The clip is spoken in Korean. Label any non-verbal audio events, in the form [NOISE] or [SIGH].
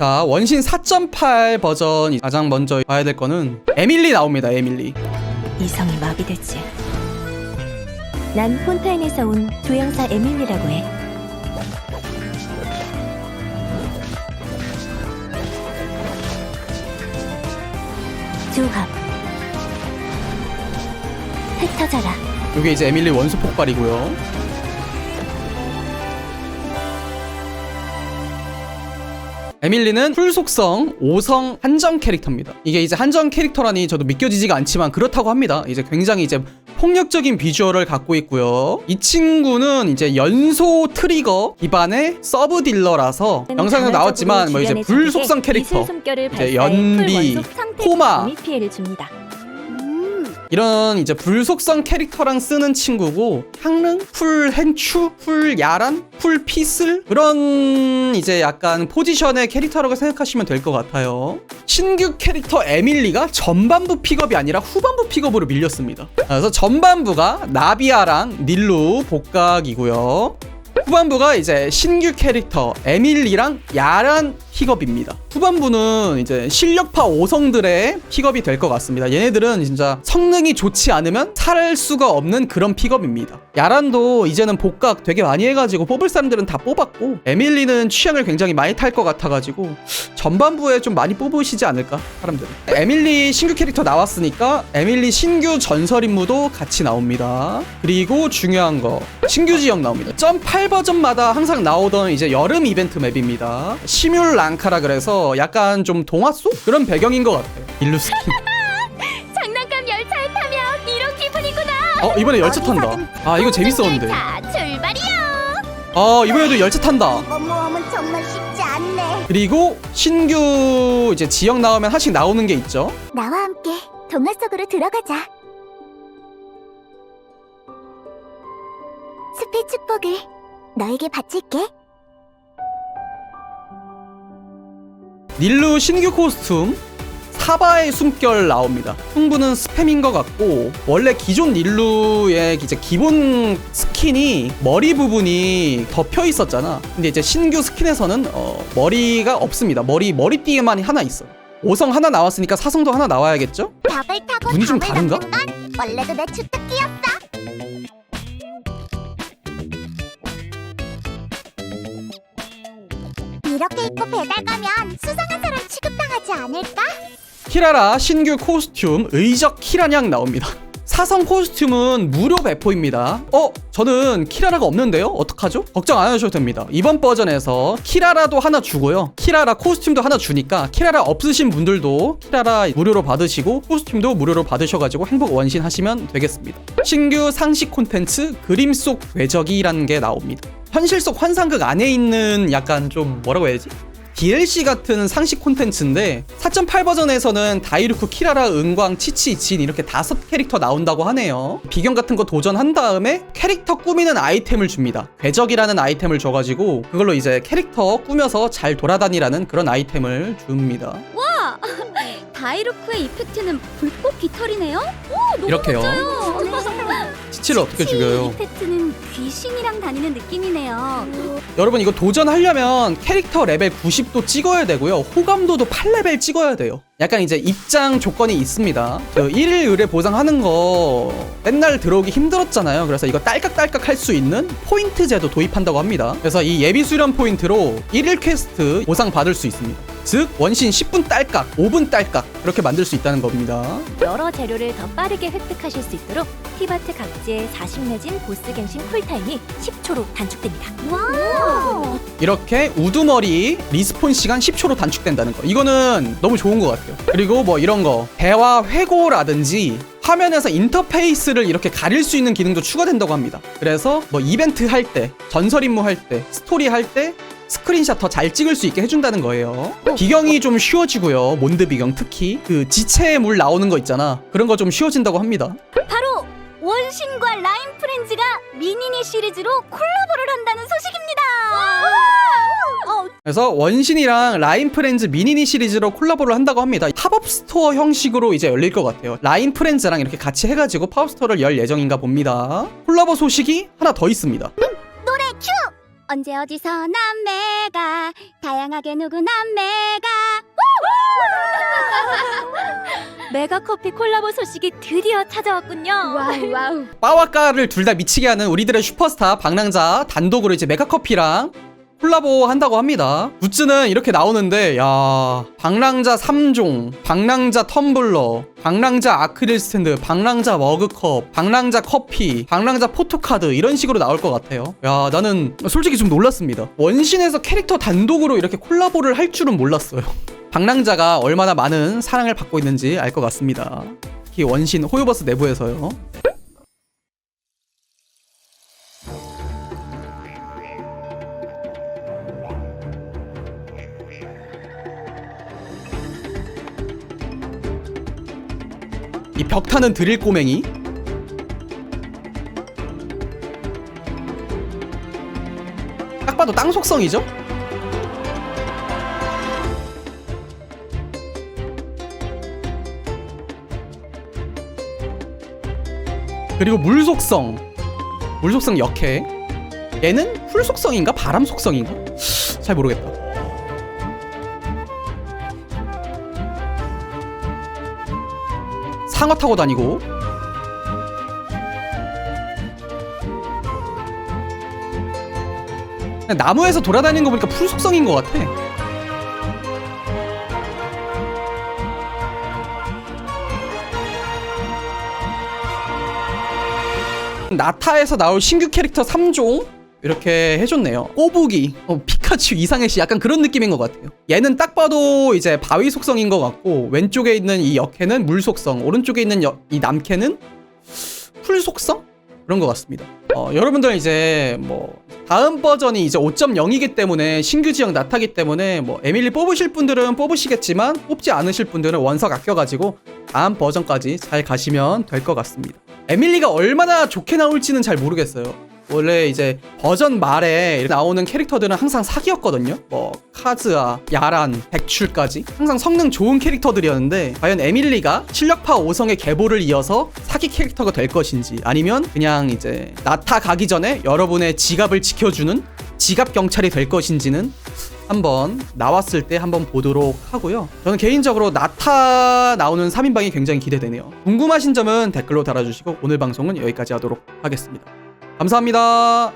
자 원신 4.8 버전 가장 먼저 봐야 될 거는 에밀리 나옵니다 에밀리 이성이 마비됐지. 난 폰타인에서 온 조형사 에밀리라고 해. 조합. 흩어져라. 이게 이제 에밀리 원소 폭발이고요 에밀리는 풀 속성 5성 한정 캐릭터입니다. 이게 이제 한정 캐릭터라니 저도 믿겨지지가 않지만 그렇다고 합니다. 이제 굉장히 이제 폭력적인 비주얼을 갖고 있고요. 이 친구는 이제 연소 트리거 기반의 서브 딜러라서 영상에서 나왔지만 뭐 이제 불 속성 캐릭터 이제 연비, 포마. 이런 이제 불속성 캐릭터랑 쓰는 친구고 향릉, 풀 행추, 풀 야란, 풀 피슬 그런 이제 약간 포지션의 캐릭터라고 생각하시면 될 것 같아요. 신규 캐릭터 에밀리가 전반부 픽업이 아니라 후반부 픽업으로 밀렸습니다. 그래서 전반부가 나비아랑 닐루 복각이고요. 후반부가 이제 신규 캐릭터 에밀리랑 야란 픽업입니다. 후반부는 이제 실력파 5성들의 픽업이 될 것 같습니다. 얘네들은 진짜 성능이 좋지 않으면 살 수가 없는 그런 픽업입니다. 야란도 이제는 복각 되게 많이 해가지고 뽑을 사람들은 다 뽑았고 에밀리는 취향을 굉장히 많이 탈 것 같아가지고 전반부에 좀 많이 뽑으시지 않을까 사람들은. 에밀리 신규 캐릭터 나왔으니까 에밀리 신규 전설 임무도 같이 나옵니다. 그리고 중요한 거 신규 지역 나옵니다. 점 8 버전마다 항상 나오던 이제 여름 이벤트 맵입니다. 시뮬 랑카라 그래서 약간 좀 동화 속 그런 배경인 것 같아요. 일루 스킨. [LAUGHS] 장난감 열차에 타면 이런 기분이구나. 어 이번에 열차 탄다. 아 이거 재밌었는데. 자, 출발이요. 아 이번에도 열차 탄다. 이번 모험은 정말 쉽지 않네. 그리고 신규 이제 지역 나오면 하나씩 나오는 게 있죠. 나와 함께 동화 속으로 들어가자. 숲의 축복을 너에게 바칠게. 닐루 신규 코스튬 사바의 숨결 나옵니다. 흥부는 스팸인 것 같고 원래 기존 닐루의 이제 기본 스킨이 머리 부분이 덮여 있었잖아. 근데 이제 신규 스킨에서는 어, 머리가 없습니다. 머리 머리띠에만 하나 있어. 5성 하나 나왔으니까 4성도 하나 나와야겠죠? 벽을 타고 눈이 좀 다른가? 건 원래도 내 주특기였어. 이렇게 입고 배달 가면 수상한 사람 취급당하지 않을까? 키라라 신규 코스튬 의적 키라냥 나옵니다. 사성 코스튬은 무료 배포입니다. 어? 저는 키라라가 없는데요? 어떡하죠? 걱정 안 하셔도 됩니다. 이번 버전에서 키라라도 하나 주고요. 키라라 코스튬도 하나 주니까 키라라 없으신 분들도 키라라 무료로 받으시고 코스튬도 무료로 받으셔가지고 행복 원신 하시면 되겠습니다. 신규 상식 콘텐츠 그림 속 궤적이라는 게 나옵니다. 현실 속 환상극 안에 있는 약간 좀 뭐라고 해야지? DLC 같은 상식 콘텐츠인데 4.8 버전에서는 다이루크, 키라라, 은광, 치치, 진 이렇게 다섯 캐릭터 나온다고 하네요. 비경 같은 거 도전한 다음에 캐릭터 꾸미는 아이템을 줍니다. 궤적이라는 아이템을 줘가지고 그걸로 이제 캐릭터 꾸며서 잘 돌아다니라는 그런 아이템을 줍니다. 다이루크의 이펙트는 불꽃 깃털이네요? 오, 너무 이렇게요. 멋져요. [LAUGHS] 치치를 어떻게 죽여요? 이펙트는 귀신이랑 다니는 느낌이네요. 여러분 이거 도전하려면 캐릭터 레벨 90도 찍어야 되고요. 호감도도 8레벨 찍어야 돼요. 약간 이제 입장 조건이 있습니다. 그 1일 의뢰 보상하는 거 맨날 들어오기 힘들었잖아요. 그래서 이거 딸깍딸깍 할 수 있는 포인트 제도 도입한다고 합니다. 그래서 이 예비 수련 포인트로 1일 퀘스트 보상 받을 수 있습니다. 즉 원신 10분 딸깍, 5분 딸깍 그렇게 만들 수 있다는 겁니다. 여러 재료를 더 빠르게 획득하실 수 있도록 티바트 각지의 40 내진 보스 갱신 쿨타임이 10초로 단축됩니다. 이렇게 우두머리 리스폰 시간 10초로 단축된다는 거. 이거는 너무 좋은 것 같아요. 그리고 뭐 이런 거 대화 회고라든지 화면에서 인터페이스를 이렇게 가릴 수 있는 기능도 추가된다고 합니다. 그래서 뭐 이벤트 할 때, 전설 임무 할 때, 스토리 할때 스크린샷 더 잘 찍을 수 있게 해준다는 거예요. 비경이 좀 쉬워지고요. 몬드 비경 특히 그 지체의 물 나오는 거 있잖아. 그런 거 좀 쉬워진다고 합니다. 바로 원신과 라인 프렌즈가 미니니 시리즈로 콜라보를 한다는 소식입니다. 어, 그래서 원신이랑 라인 프렌즈 미니니 시리즈로 콜라보를 한다고 합니다. 팝업 스토어 형식으로 이제 열릴 것 같아요. 라인 프렌즈랑 이렇게 같이 해가지고 팝업 스토어를 열 예정인가 봅니다. 콜라보 소식이 하나 더 있습니다. 노래 큐! 언제 어디서 남매가 다양하게 누구 남매가 메가커피 [LAUGHS] 콜라보 소식이 드디어 찾아왔군요. 와우 와우 빠와까를 둘 다 미치게 하는 우리들의 슈퍼스타 방랑자 단독으로 이제 메가커피랑 콜라보 한다고 합니다. 굿즈는 이렇게 나오는데 야 방랑자 3종, 방랑자 텀블러, 방랑자 아크릴 스탠드, 방랑자 머그컵, 방랑자 커피, 방랑자 포토카드 이런 식으로 나올 것 같아요. 야 나는 솔직히 좀 놀랐습니다. 원신에서 캐릭터 단독으로 이렇게 콜라보를 할 줄은 몰랐어요. [LAUGHS] 방랑자가 얼마나 많은 사랑을 받고 있는지 알 것 같습니다. 특히 원신 호요버스 내부에서요. 이 벽타는 드릴 꼬맹이? 딱 봐도 땅 속성이죠? 그리고 물 속성. 물 속성 역해. 얘는 풀 속성인가 바람 속성인가? 잘 모르겠다 상어 타고 다니고 나무에서 돌아다니는 거 보니까 풀 속성인 것 같아. 나타에서 나올 신규 캐릭터 3종 이렇게 해줬네요. 꼬부기, 어, 피카츄, 이상해 씨 약간 그런 느낌인 것 같아요. 얘는 딱 봐도 이제 바위 속성인 것 같고 왼쪽에 있는 이 역캐는 물 속성, 오른쪽에 있는 여- 이 남캐는 풀 속성 그런 것 같습니다. 어, 여러분들 이제 뭐 다음 버전이 이제 5.0이기 때문에 신규 지역 나타기 때문에 뭐 에밀리 뽑으실 분들은 뽑으시겠지만 뽑지 않으실 분들은 원석 아껴가지고 다음 버전까지 잘 가시면 될 것 같습니다. 에밀리가 얼마나 좋게 나올지는 잘 모르겠어요. 원래 이제 버전 말에 나오는 캐릭터들은 항상 사기였거든요. 뭐 카즈아, 야란, 백출까지 항상 성능 좋은 캐릭터들이었는데 과연 에밀리가 실력파 5성의 계보를 이어서 사기 캐릭터가 될 것인지 아니면 그냥 이제 나타 가기 전에 여러분의 지갑을 지켜주는 지갑 경찰이 될 것인지는 한번 나왔을 때 한번 보도록 하고요. 저는 개인적으로 나타 나오는 3인방이 굉장히 기대되네요. 궁금하신 점은 댓글로 달아주시고 오늘 방송은 여기까지 하도록 하겠습니다. 감사합니다.